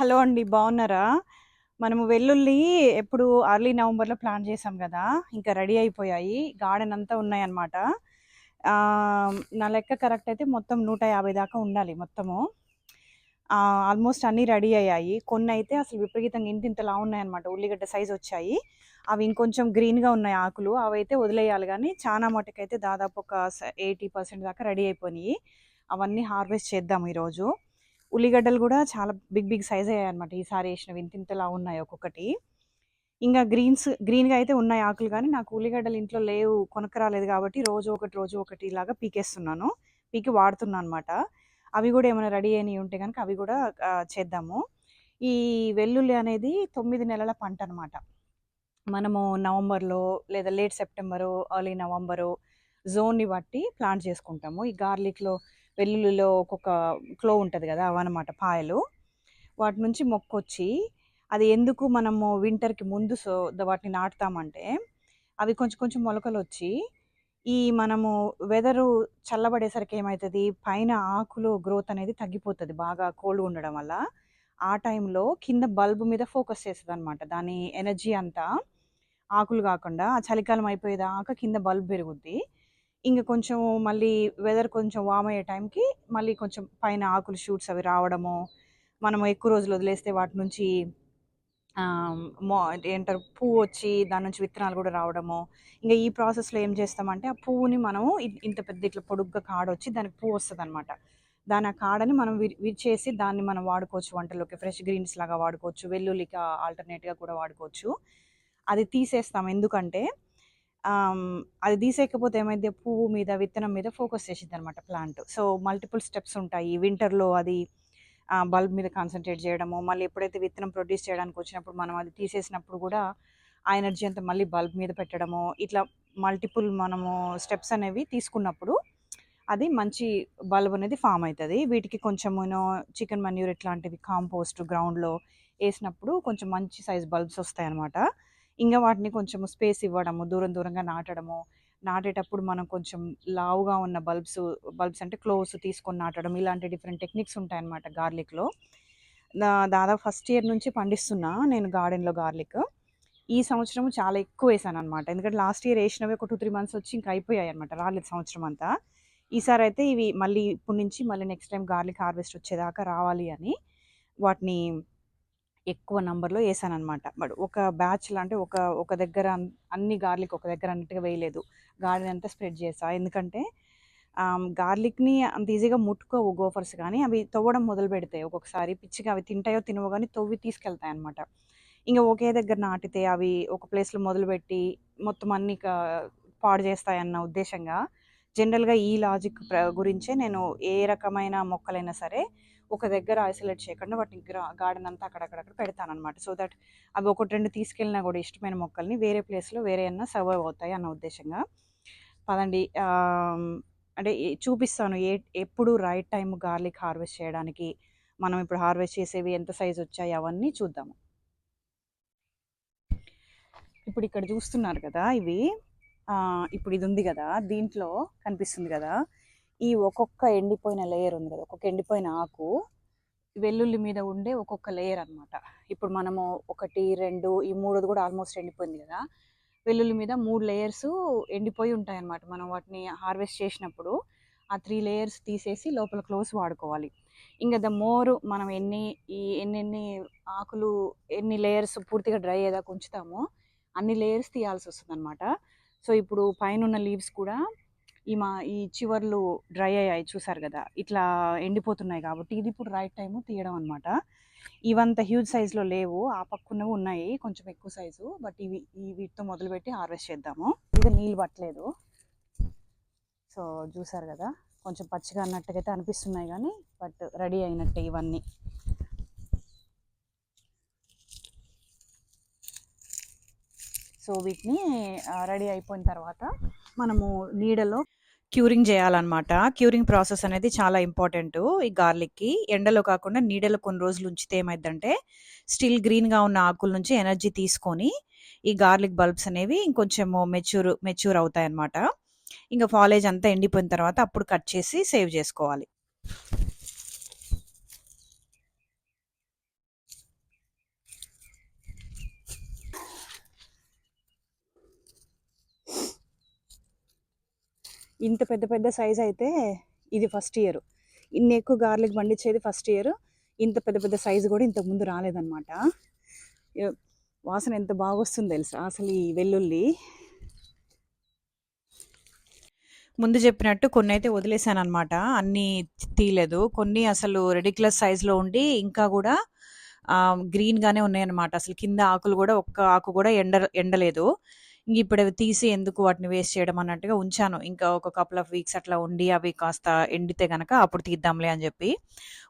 Hello అండి. బాగున్నారా మనము వెల్లుల్లి ఎప్పుడు అర్లీ నవంబర్‌లో ప్లాన్ చేసాం కదా ఇంకా రెడీ అయిపోయాయి. గార్డెన్ అంతా ఉన్నాయన్నమాట. నా లెక్క కరెక్ట్ అయితే మొత్తం 150 దాకా ఉండాలి మొత్తము. ఆల్మోస్ట్ అన్నీ రెడీ అయ్యాయి. కొన్ని అయితే అసలు విపరీతంగా ఇంతింత ఉన్నాయన్నమాట ఉల్లిగడ్డ సైజ్ వచ్చాయి అవి ఇంకొంచెం గ్రీన్‌గా ఉన్నాయి ఆకులు. అవైతే వదిలేయాలి కానీ చాలా మటుకైతే దాదాపు ఒక ఎయిటీ పర్సెంట్ దాకా రెడీ అయిపోయినాయి అవన్నీ హార్వెస్ట్ చేద్దాం ఈరోజు. ఉల్లిగడ్డలు కూడా చాలా బిగ్ బిగ్ సైజ్ అయ్యాయన్నమాట. ఈసారి ఏసినవి వింతింతలా ఉన్నాయి ఒక్కొక్కటి. ఇంకా గ్రీన్స్ గ్రీన్‌గా అయితే ఉన్నాయి ఆకులు కానీ నాకు ఉల్లిగడ్డలు ఇంట్లో లేవు. కొనకరాలేదు కాబట్టి రోజు ఒకటి, రోజు ఒకటి ఇలాగా పీకేస్తున్నాను. పీకి వాడుతున్నాను అనమాట. అవి కూడా ఏమైనా రెడీ అయినవి ఉంటే కనుక అవి కూడా చేద్దాము. ఈ వెల్లుల్లి అనేది తొమ్మిది నెలల పంట అనమాట మనము నవంబర్‌లో లేదా లేట్ సెప్టెంబరు, ఎర్లీ నవంబరు జోన్‌ని బట్టి ప్లాంట్ చేసుకుంటాము. ఈ గార్లిక్‌లో వెల్లుల్లిలో ఒక్కొక్క క్లో ఉంటుంది కదా అవన్నమాట పాయలు. వాటి నుంచి మొక్కొచ్చి, అది ఎందుకు మనము వింటర్‌కి ముందు సో వాటిని నాటుతామంటే, అవి కొంచెం కొంచెం మొలకలు వచ్చి ఈ మనము వెదరు చల్లబడేసరికి ఏమవుతుంది పైన ఆకులు గ్రోత్ అనేది తగ్గిపోతుంది బాగా కోల్డ్ ఉండడం వల్ల. ఆ టైంలో కింద బల్బ్ మీద ఫోకస్ చేస్తుంది అనమాట దాని ఎనర్జీ అంతా ఆకులు కాకుండా ఆ చలికాలం అయిపోయేదాకా కింద బల్బ్ పెరుగుద్ది. ఇంకా కొంచెం మళ్ళీ వెదర్ కొంచెం వామ్ అయ్యే టైంకి మళ్ళీ కొంచెం పైన ఆకులు షూట్స్ అవి రావడము, మనం ఎక్కువ రోజులు వదిలేస్తే వాటి నుంచి మో ఏంటారు పువ్వు వచ్చి దాని నుంచి విత్తనాలు కూడా రావడము. ఇంకా ఈ ప్రాసెస్‌లో ఏం చేస్తామంటే, ఆ పువ్వుని మనము ఇంత పెద్ద ఇట్లా పొడుగ్గా కాడొచ్చి దానికి పువ్వు వస్తుందనమాట దాని ఆ కాడని మనం విరి విరిచేసి దాన్ని మనం వాడుకోవచ్చు వంటలోకి. ఫ్రెష్ గ్రీన్స్ లాగా వాడుకోవచ్చు. వెల్లుల్లిగా ఆల్టర్‌నేట్‌గా కూడా వాడుకోవచ్చు. అది తీసేస్తాం. ఎందుకంటే అది తీసేయకపోతే ఏమైతే పువ్వు మీద, విత్తనం మీద ఫోకస్ చేసింది అనమాట ప్లాంట్. సో, మల్టిపుల్ స్టెప్స్ ఉంటాయి. వింటర్‌లో అది బల్బ్ మీద కాన్సంట్రేట్ చేయడము, మళ్ళీ ఎప్పుడైతే విత్తనం ప్రొడ్యూస్ చేయడానికి వచ్చినప్పుడు మనం అది తీసేసినప్పుడు కూడా ఆ ఎనర్జీ అంతా మళ్ళీ బల్బ్ మీద పెట్టడము, ఇట్లా మల్టిపుల్ మనము స్టెప్స్ అనేవి తీసుకున్నప్పుడు, అది మంచి బల్బ్ అనేది ఫామ్ అవుతుంది వీటికి కొంచెమును చికెన్ మన్యూర్ ఇట్లాంటివి కాంపోస్ట్ గ్రౌండ్‌లో వేసినప్పుడు కొంచెం మంచి సైజ్ బల్బ్స్ వస్తాయన్నమాట. ఇంకా వాటిని కొంచెం స్పేస్ ఇవ్వడము, దూరం దూరంగా నాటడము. నాటేటప్పుడు మనం కొంచెం లావుగా ఉన్న బల్బ్స్, బల్బ్స్ అంటే క్లోవ్స్ తీసుకొని నాటడం. ఇలాంటి డిఫరెంట్ టెక్నిక్స్ ఉంటాయన్నమాట గార్లిక్‌లో. దాదాపు ఫస్ట్ ఇయర్ నుంచి పండిస్తున్నా నేను గార్డెన్‌లో గార్లిక్. ఈ సంవత్సరం చాలా ఎక్కువ వేసాను అనమాట ఎందుకంటే లాస్ట్ ఇయర్ వేసినవి ఒక 2, 3 మంత్స్ వచ్చి ఇంకా అయిపోయాయి అనమాట రాలేదు సంవత్సరం అంతా. ఈసారి అయితే ఇవి మళ్ళీ ఇప్పటి నుంచి మళ్ళీ నెక్స్ట్ టైం గార్లిక్ హార్వెస్ట్ వచ్చేదాకా రావాలి అని, వాటిని ఎక్కువ నంబర్‌లో అనమాట బట్ ఒక బ్యాచ్‌లో అంటే ఒక ఒక దగ్గర అన్ని గార్లిక్ ఒక దగ్గర అన్నట్టుగా వేయలేదు. గార్లిక్ అంతా స్ప్రెడ్ చేశా. ఎందుకంటే గార్లిక్‌ని అంత ఈజీగా ముట్టుకోవు గోఫర్స్ కానీ అవి తవ్వడం మొదలు పెడతాయి ఒక్కొక్కసారి. పిచ్చిగా అవి తింటాయో తినవో కానీ తవ్వి తీసుకెళ్తాయన్నమాట. ఇంకా ఒకే దగ్గర నాటితే అవి ఒక ప్లేస్‌లో మొదలుపెట్టి మొత్తం అన్ని పాడు చేస్తాయన్న ఉద్దేశంగా, జనరల్‌గా ఈ లాజిక్ ప్ర గురించే నేను ఏ రకమైన మొక్కలైనా సరే, ఒక దగ్గర ఐసోలేట్ చేయకుండా వాటిని గార్డెన్ అంతా అక్కడక్కడక్కడ పెడతాననమాట. సో దట్ అవి 1, 2 తీసుకెళ్ళినా కూడా ఇష్టమైన మొక్కల్ని వేరే ప్లేస్‌లో వేరే అన్నా సర్వైవ్ అవుతాయి అన్న ఉద్దేశంగా. పదండి అంటే చూపిస్తాను ఏ ఎప్పుడు రైట్ టైం గార్లిక్ హార్వెస్ట్ చేయడానికి, మనం ఇప్పుడు హార్వెస్ట్ చేసేవి ఎంత సైజ్ వచ్చాయి అవన్నీ చూద్దాము. ఇప్పుడు ఇక్కడ చూస్తున్నారు కదా! ఇవి ఇప్పుడు ఇది ఉంది కదా దీంట్లో కనిపిస్తుంది కదా ఈ ఒక్కొక్క ఎండిపోయిన లేయర్ ఉంది కదా ఒక్కొక్క ఎండిపోయిన ఆకు, వెల్లుల్లి మీద ఉండే ఒక్కొక్క లేయర్ అనమాట. ఇప్పుడు మనము 1, 2 ఈ మూడోది కూడా ఆల్మోస్ట్ ఎండిపోయింది కదా వెల్లుల్లి మీద మూడు లేయర్స్ ఎండిపోయి ఉంటాయి అనమాట మనం వాటిని హార్వెస్ట్ చేసినప్పుడు, ఆ త్రీ లేయర్స్ తీసేసి లోపల క్లోజ్ వాడుకోవాలి. ఇంకా ద మోర్ మనం ఎన్ని ఈ ఎన్నెన్ని ఆకులు ఎన్ని లేయర్స్ పూర్తిగా డ్రై అయ్యేదాకా ఉంచుతామో, అన్ని లేయర్స్ తీయాల్సి వస్తుందన్నమాట సో, ఇప్పుడు పైన ఉన్న లీవ్స్ కూడా ఈ మా ఈ చివర్లు డ్రై అయ్యాయి చూసారు కదా ఇట్లా ఎండిపోతున్నాయి కాబట్టి ఇది ఇప్పుడు రైట్ టైము తీయడం అనమాట. ఇవంత హ్యూజ్ సైజులో లేవు. ఆ పక్కున్నవి ఉన్నాయి కొంచెం ఎక్కువ సైజు. బట్ ఇవి ఈ వీటితో మొదలుపెట్టి హార్వెస్ట్ చేద్దాము. ఇది నీళ్ళు పట్టలేదు. సో, చూసారు కదా కొంచెం పచ్చిగా అన్నట్టుగా అయితే అనిపిస్తున్నాయి కానీ బట్ రెడీ అయినట్టే ఇవన్నీ. సో, వీటిని రెడీ అయిపోయిన తర్వాత మనము నీడలో క్యూరింగ్ చేయాలన్నమాట క్యూరింగ్ ప్రాసెస్ అనేది చాలా ఇంపార్టెంట్ ఈ గార్లిక్‌కి. ఎండలో కాకుండా నీడలో కొన్ని రోజులు ఉంచితే ఏమైద్దంటే, స్టిల్ గ్రీన్‌గా ఉన్న ఆకుల నుంచి ఎనర్జీ తీసుకొని, ఈ గార్లిక్ బల్బ్స్ అనేవి ఇంకొంచెము మెచ్యూర్ మెచ్యూర్ అవుతాయన్నమాట. ఇంకా ఫాలేజ్ అంతా ఎండిపోయిన తర్వాత అప్పుడు కట్ చేసి సేవ్ చేసుకోవాలి ఇంత పెద్ద పెద్ద సైజ్ అయితే ఇది ఫస్ట్ ఇయర్. ఇన్ని ఎక్కువ గార్లిక్ పండించేది ఫస్ట్ ఇయర్. ఇంత పెద్ద పెద్ద సైజు కూడా ఇంతకు ముందు రాలేదన్నమాట. వాసన ఎంత బాగొస్తుంది తెలుసా? అసలు ఈ వెల్లుల్లి. ముందు చెప్పినట్టు కొన్ని అయితే వదిలేసాను అనమాట అన్నీ తీయలేదు. కొన్ని అసలు రెడిక్యులర్ సైజులో ఉండి ఇంకా కూడా గ్రీన్గానే ఉన్నాయన్నమాట. అసలు కింద ఆకులు కూడా ఒక్క ఆకు కూడా ఎండ ఎండలేదు. ఇంక ఇప్పుడు అవి తీసి ఎందుకు వాటిని వేస్ట్ చేయడం అన్నట్టుగా ఉంచాను. ఇంకా ఒక కపుల్ ఆఫ్ వీక్స్ అట్లా ఉండి అవి కాస్త ఎండితే గనక అప్పుడు తీద్దాంలే అని చెప్పి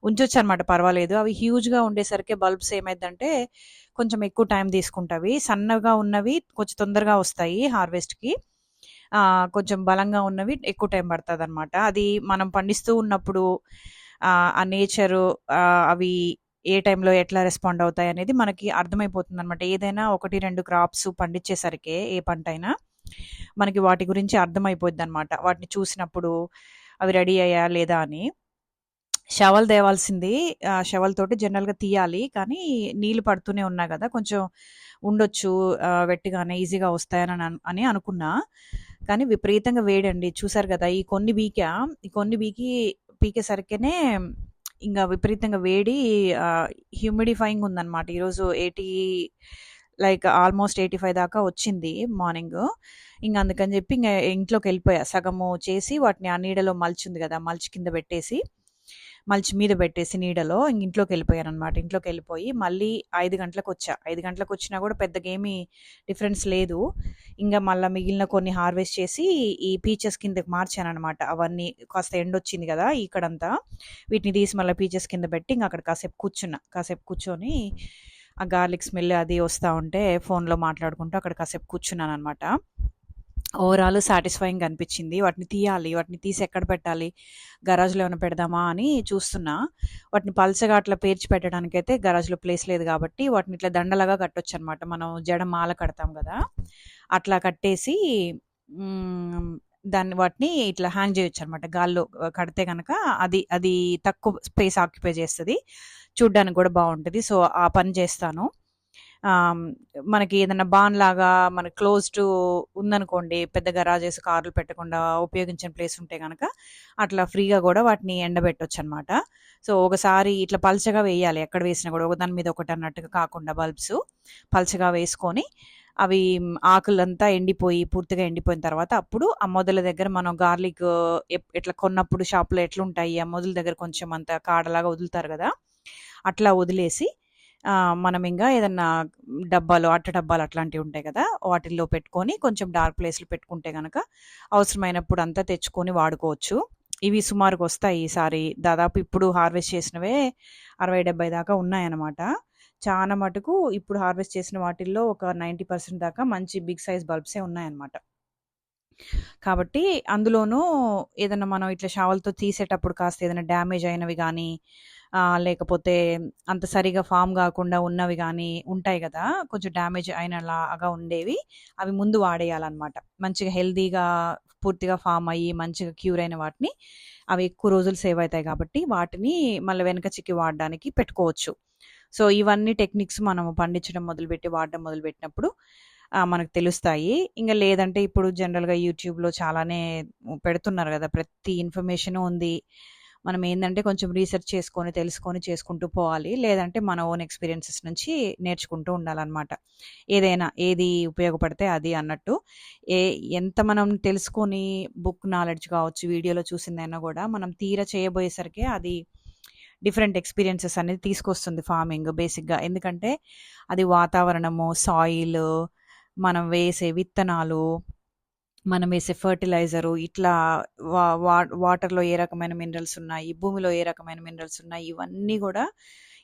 ఉంచొచ్చు అనమాట పర్వాలేదు. అవి హ్యూజ్గా ఉండేసరికి బల్బ్స్ ఏమైందంటే కొంచెం ఎక్కువ టైం తీసుకుంటావి. సన్నగా ఉన్నవి కొంచెం తొందరగా వస్తాయి హార్వెస్ట్కి కొంచెం బలంగా ఉన్నవి ఎక్కువ టైం పడుతుంది అనమాట అది మనం పండిస్తూ ఉన్నప్పుడు ఆ నేచరు అవి ఏ టైంలో ఎట్లా రెస్పాండ్ అవుతాయి అనేది మనకి అర్థమైపోతుంది అనమాట ఏదైనా ఒకటి రెండు క్రాప్స్ పండించేసరికి ఏ పంట అయినా మనకి వాటి గురించి అర్థమైపోద్ది అనమాట వాటిని చూసినప్పుడు అవి రెడీ అయ్యా లేదా అని. షవల్ తేవాల్సింది షవల్తోటి షవల్ తోటి జనరల్గా తీయాలి. కానీ నీళ్ళు పడుతూనే ఉన్నా కదా కొంచెం ఉండొచ్చు వెట్టిగానే ఈజీగా వస్తాయని అని అనుకున్నా. కానీ విపరీతంగా వేడండి. చూసారు కదా ఈ కొన్ని బీక ఈ కొన్ని బీకి పీకేసరికేనే ఇంకా విపరీతంగా వేడి హ్యూమిడిఫైయింగ్ ఉందన్నమాట. ఈరోజు eighty like almost eighty five దాకా వచ్చింది మార్నింగ్. ఇంకా అందుకని చెప్పి ఇంకా ఇంట్లోకి వెళ్ళిపోయా. సగము చేసి వాటిని ఆ నీడలో మల్చి ఉంది కదా మల్చి కింద పెట్టేసి. మలిచి మీద పెట్టేసి నీడలో ఇంట్లోకి వెళ్ళిపోయారనమాట ఇంట్లోకి వెళ్ళిపోయి మళ్ళీ ఐదు గంటలకు వచ్చా ఐదు గంటలకు వచ్చినా కూడా పెద్దగా ఏమీ డిఫరెన్స్ లేదు. ఇంకా మళ్ళీ మిగిలిన కొన్ని హార్వెస్ట్ చేసి ఈ పీచెస్ కిందకి మార్చానమాట అవన్నీ కాస్త ఎండ వచ్చింది కదా ఇక్కడంతా. వీటిని తీసి మళ్ళీ పీచెస్ కింద పెట్టి ఇంకా అక్కడ కాసేపు కూర్చున్నా. కాసేపు కూర్చొని ఆ గార్లిక్ స్మెల్ అది వస్తూ ఉంటే ఫోన్లో మాట్లాడుకుంటూ అక్కడ కాసేపు కూర్చున్నాను అనమాట ఓవరాల్ సాటిస్ఫైయింగ్ అనిపించింది. వాటిని తీయాలి వాటిని తీసి ఎక్కడ పెట్టాలి గరాజ్లో ఏమైనా పెడదామా అని చూస్తున్నా. వాటిని పల్చగా అట్లా పేర్చి పెట్టడానికైతే గరాజ్లో ప్లేస్ లేదు కాబట్టి వాటిని ఇట్లా దండలాగా కట్టొచ్చు అనమాట మనం జడ మాల కడతాం కదా అట్లా కట్టేసి దాన్ని వాటిని ఇట్లా హ్యాంగ్ చేయొచ్చు అనమాట గాల్లో కడితే కనుక అది అది తక్కువ స్పేస్ ఆక్యుపై చేస్తుంది. చూడ్డానికి కూడా బాగుంటుంది. సో ఆ పని చేస్తాను. మనకి ఏదైనా బాన్ లాగా మన క్లోజ్డ్ ఉందనుకోండి పెద్ద గరాజెస్ కార్లు పెట్టకుండా ఉపయోగించిన ప్లేస్ ఉంటే కనుక అట్లా ఫ్రీగా కూడా వాటిని ఎండబెట్టొచ్చు అనమాట సో ఒకసారి ఇట్లా పల్చగా వేయాలి. ఎక్కడ వేసినా కూడా ఒకదాని మీద ఒకటి అన్నట్టుగా కాకుండా బల్బ్స్ పల్చగా వేసుకొని అవి ఆకులంతా ఎండిపోయి పూర్తిగా ఎండిపోయిన తర్వాత అప్పుడు ఆ మొదల దగ్గర మనం గార్లిక్ ఇట్లా కొన్నప్పుడు షాప్లో ఎట్లుంటాయి ఆ మొదల దగ్గర కొంచెం అంత కాడలాగా వదులుతారు కదా అట్లా వదిలేసి మనం ఇంకా ఏదన్నా డబ్బాలు అట్ట డబ్బాలు అట్లాంటివి ఉంటాయి కదా వాటిల్లో పెట్టుకొని కొంచెం డార్క్ ప్లేస్లు పెట్టుకుంటే కనుక అవసరమైనప్పుడు అంతా తెచ్చుకొని వాడుకోవచ్చు. ఇవి సుమారుగా వస్తాయి ఈసారి. దాదాపు ఇప్పుడు హార్వెస్ట్ చేసినవే అరవై డెబ్బై దాకా ఉన్నాయన్నమాట. చాలా మటుకు ఇప్పుడు హార్వెస్ట్ చేసిన వాటిల్లో ఒక నైంటీ పర్సెంట్ దాకా మంచి బిగ్ సైజ్ బల్బ్సే ఉన్నాయన్నమాట. కాబట్టి అందులోనూ ఏదైనా మనం ఇట్లా షావల్తో తీసేటప్పుడు కాస్త ఏదైనా డ్యామేజ్ అయినవి కానీ లేకపోతే అంత సరిగా ఫామ్ కాకుండా ఉన్నవి కానీ ఉంటాయి కదా కొంచెం డ్యామేజ్ అయినలాగా ఉండేవి అవి ముందు వాడేయాలన్నమాట. మంచిగా హెల్దీగా పూర్తిగా ఫామ్ అయ్యి మంచిగా క్యూర్ అయిన వాటిని అవి ఎక్కువ రోజులు సేవ్ అవుతాయి కాబట్టి వాటిని మళ్ళీ వెనక చిక్కి వాడడానికి పెట్టుకోవచ్చు. సో ఇవన్నీ టెక్నిక్స్ మనం పండించడం మొదలుపెట్టి వాడడం మొదలుపెట్టినప్పుడు మనకు తెలుస్తాయి. ఇంకా లేదంటే ఇప్పుడు జనరల్గా యూట్యూబ్లో చాలానే పెడుతున్నారు కదా ప్రతి ఇన్ఫర్మేషన్ ఉంది. మనం ఏంటంటే కొంచెం రీసెర్చ్ చేసుకొని తెలుసుకొని చేసుకుంటూ పోవాలి. లేదంటే మన ఓన్ ఎక్స్పీరియన్సెస్ నుంచి నేర్చుకుంటూ ఉండాలన్నమాట. ఏదైనా ఏది ఉపయోగపడితే అది అన్నట్టు. ఏ ఎంత మనం తెలుసుకొని బుక్ నాలెడ్జ్ కావచ్చు వీడియోలో చూసిందైనా కూడా మనం తీర చేయబోయేసరికి అది డిఫరెంట్ ఎక్స్పీరియన్సెస్ అనేది తీసుకొస్తుంది ఫార్మింగ్ బేసిక్గా. ఎందుకంటే అది వాతావరణము సాయిల్ మనం వేసే విత్తనాలు మనం వేసే ఫర్టిలైజరు ఇట్లా వా వా- వాటర్లో ఏ రకమైన మినరల్స్ ఉన్నాయి భూమిలో ఏ రకమైన మినరల్స్ ఉన్నాయి ఇవన్నీ కూడా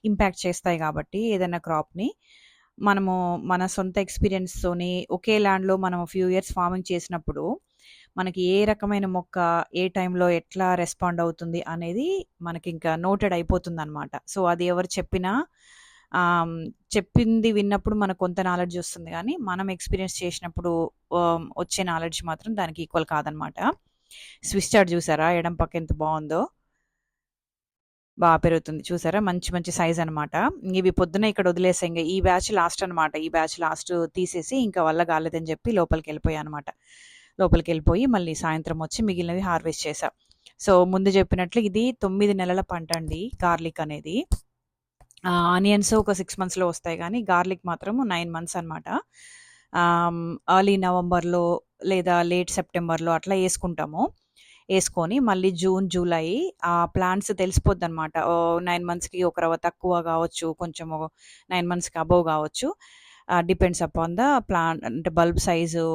ఇంపాక్ట్ చేస్తాయి కాబట్టి ఏదైనా క్రాప్ని మనము మన సొంత ఎక్స్పీరియన్స్తోని ఒకే ల్యాండ్లో మనం ఫ్యూ ఇయర్స్ ఫార్మింగ్ చేసినప్పుడు మనకి ఏ రకమైన మొక్క ఏ టైంలో ఎట్లా రెస్పాండ్ అవుతుంది అనేది మనకి ఇంకా నోటెడ్ అయిపోతుంది అనమాట సో అది ఎవరు చెప్పినా చెప్పింది విన్నప్పుడు మనకు కొంత నాలెడ్జ్ వస్తుంది కానీ మనం ఎక్స్పీరియన్స్ చేసినప్పుడు వచ్చే నాలెడ్జ్ మాత్రం దానికి ఈక్వల్ కాదనమాట స్విచ్ చార్ట్ చూసారా? ఎడం పక్క ఎంత బాగుందో. బాగా పెరుగుతుంది. చూసారా? మంచి మంచి సైజ్ అనమాట ఇవి పొద్దున ఇక్కడ వదిలేసా. ఇంకా ఈ బ్యాచ్ లాస్ట్ అనమాట ఈ బ్యాచ్ లాస్ట్ తీసేసి ఇంకా వల్ల కాలేదని చెప్పి లోపలికి వెళ్ళిపోయా అనమాట లోపలికి వెళ్ళిపోయి మళ్ళీ సాయంత్రం వచ్చి మిగిలినవి హార్వెస్ట్ చేసా. సో ముందు చెప్పినట్లు ఇది తొమ్మిది నెలల పంట అండి గార్లిక్ అనేది. ఆనియన్స్ ఒక సిక్స్ మంత్స్లో వస్తాయి కానీ గార్లిక్ మాత్రం నైన్ మంత్స్ అనమాట ఎర్లీ నవంబర్లో లేదా లేట్ సెప్టెంబర్లో అట్లా వేసుకుంటాము. వేసుకొని మళ్ళీ జూన్ జూలై ఆ ప్లాంట్స్ తెలిసిపోద్ది అనమాట నైన్ మంత్స్కి ఒక రవ్వ తక్కువ కావచ్చు కొంచెం నైన్ మంత్స్కి అబవ్ కావచ్చు. డిపెండ్స్ అపాన్ ద ప్లాంట్ అంటే బల్బ్ సైజు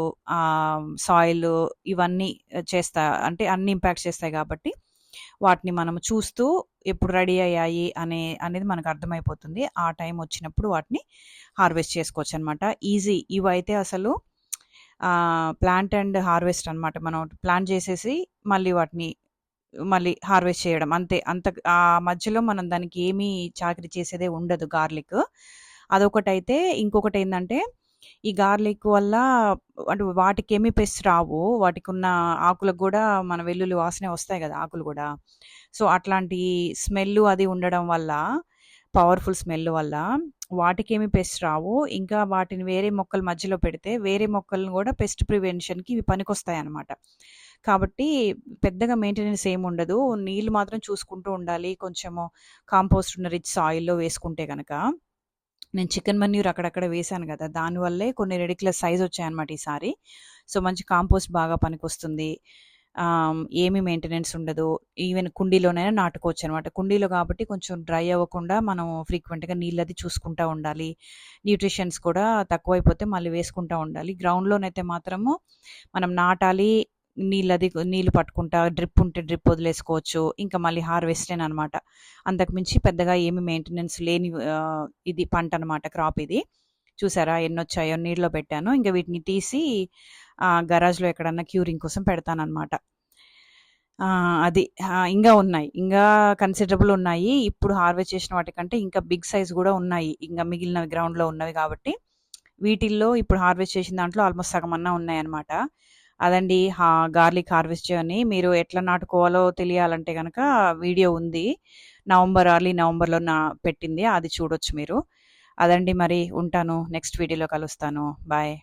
సాయిల్ ఇవన్నీ చేస్తా అంటే అన్ని ఇంపాక్ట్ చేస్తాయి కాబట్టి వాటిని మనం చూస్తూ ఎప్పుడు రెడీ అయ్యాయి అనే అనేది మనకు అర్థమైపోతుంది. ఆ టైం వచ్చినప్పుడు వాటిని హార్వెస్ట్ చేసుకోవచ్చు అనమాట ఈజీ. ఇవైతే అసలు ప్లాంట్ అండ్ హార్వెస్ట్ అనమాట. మనం ప్లాంట్ చేసేసి మళ్ళీ వాటిని మళ్ళీ హార్వెస్ట్ చేయడం. అంతే. అంత ఆ మధ్యలో మనం దానికి ఏమీ చాకరీ చేసేదే ఉండదు గార్లిక్. అదొకటైతే ఇంకొకటి ఏంటంటే ఈ గార్లిక్ వల్ల అంటే వాటికి ఏమి పెస్ట్ రావు. వాటికి ఉన్న ఆకులకు కూడా మన వెల్లుల్లి వాసనే వస్తాయి కదా ఆకులు కూడా. సో అట్లాంటి స్మెల్ అది ఉండడం వల్ల పవర్ఫుల్ స్మెల్ వల్ల వాటికి ఏమి పెస్ట్ రావు. ఇంకా వాటిని వేరే మొక్కల మధ్యలో పెడితే వేరే మొక్కలను కూడా పెస్ట్ ప్రివెన్షన్కి ఇవి పనికొస్తాయి అన్నమాట. కాబట్టి పెద్దగా మెయింటెనెన్స్ ఏమి ఉండదు. నీళ్ళు మాత్రం చూసుకుంటూ ఉండాలి. కొంచెము కాంపోస్ట్ ఉన్న రిచ్ సాయిల్లో వేసుకుంటే కనుక నేను చికెన్ మన్యూర్ అక్కడక్కడ వేశాను కదా దానివల్లే కొన్ని రెడిక్యులర్ సైజ్ వచ్చాయన్నమాట ఈసారి సో మంచి కాంపోస్ట్ బాగా పనికొస్తుంది. ఏమి మెయింటెనెన్స్ ఉండదు. ఈవెన్ కుండీలోనైనా నాటుకోవచ్చు అనమాట కుండీలో కాబట్టి కొంచెం డ్రై అవ్వకుండా మనం ఫ్రీక్వెంట్గా నీళ్ళు అది చూసుకుంటూ ఉండాలి. న్యూట్రిషన్స్ కూడా తక్కువైపోతే మళ్ళీ వేసుకుంటూ ఉండాలి. గ్రౌండ్లోనైతే మాత్రము మనం నాటాలి నీళ్ళు అది నీళ్ళు పట్టుకుంటా డ్రిప్ ఉంటే డ్రిప్ వదిలేసుకోవచ్చు ఇంకా మళ్ళీ హార్వెస్టేన్ అనమాట అంతకుమించి పెద్దగా ఏమి మెయింటెనెన్స్ లేని ఇది పంట అనమాట క్రాప్ ఇది. చూసారా ఎన్ని వచ్చాయో నీళ్ళలో పెట్టాను. ఇంకా వీటిని తీసి గరాజ్లో ఎక్కడన్నా క్యూరింగ్ కోసం పెడతానమాట అది ఇంకా ఉన్నాయి. ఇంకా కన్సిడరబుల్ ఉన్నాయి. ఇప్పుడు హార్వెస్ట్ చేసిన వాటికంటే ఇంకా బిగ్ సైజ్ కూడా ఉన్నాయి. ఇంకా మిగిలిన గ్రౌండ్లో ఉన్నవి కాబట్టి వీటిల్లో ఇప్పుడు హార్వెస్ట్ చేసిన దాంట్లో ఆల్మోస్ట్ సగం అన్నా ఉన్నాయన్నమాట. అదండి. హా గార్లిక్ హార్వెస్ట్ జర్నీ. మీరు ఎట్లా నాటుకోవాలో తెలియాలంటే కనుక వీడియో ఉంది. నవంబర్ అర్లీ నవంబర్లో నా పెట్టింది. అది చూడొచ్చు మీరు. అదండి మరి. ఉంటాను. నెక్స్ట్ వీడియోలో కలుస్తాను. బాయ్.